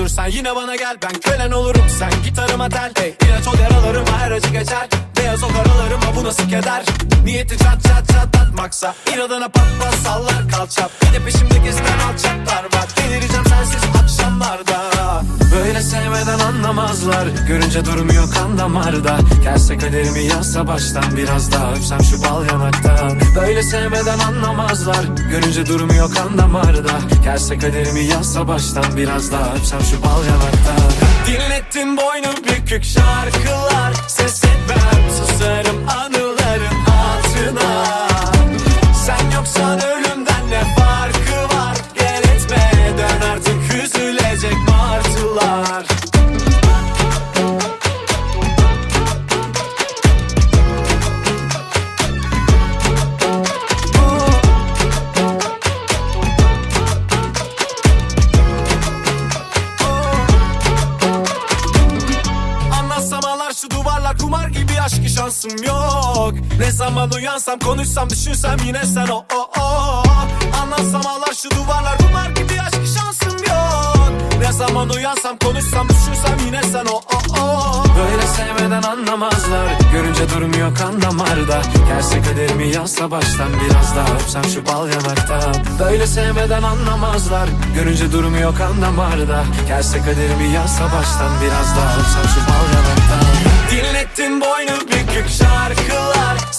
öldürsen yine bana gel Ben kölen olurum. Sen gitarıma tel hey. İlaç ol yaralarıma her acı geçer. Beyaz o karalarıma bu nasıl keder? Niyeti çat çat çatlatmaksa İnadına pat pat sallar kalçap. Bir de peşimde gezen alçaklar var. Delireceğim sensiz Böyle sevmeden anlamazlar. Görünce durmuyor kan damarda. Gelse kaderimi yazsa baştan Biraz daha öpsem şu bal yanaktan. Böyle sevmeden anlamazlar. Görünce durmuyor kan damarda. Gelse kaderimi yazsa baştan Biraz daha öpsem şu bal yanaktan. Dinlettin boynu bükük şarkılar kumar gibi aşk şansım yok. Ne zaman uyansam konuşsam düşünsem yine sen o o o. Anlatsam ağlar şu duvarlar kumar gibi aşk şansım yok. Ne zaman uyansam konuşsam düşünsem yine sen o o o sevmeden anlamazlar. Görünce durmuyor kan damarda Gelse kaderimi yazsa baştan Biraz daha öpsem şu bal yanaktan Böyle sevmeden anlamazlar. Görünce durmuyor kan damarda Gelse kaderimi yazsa baştan Biraz daha öpsem şu bal yanaktan Dinlettin boynu bükük şarkılar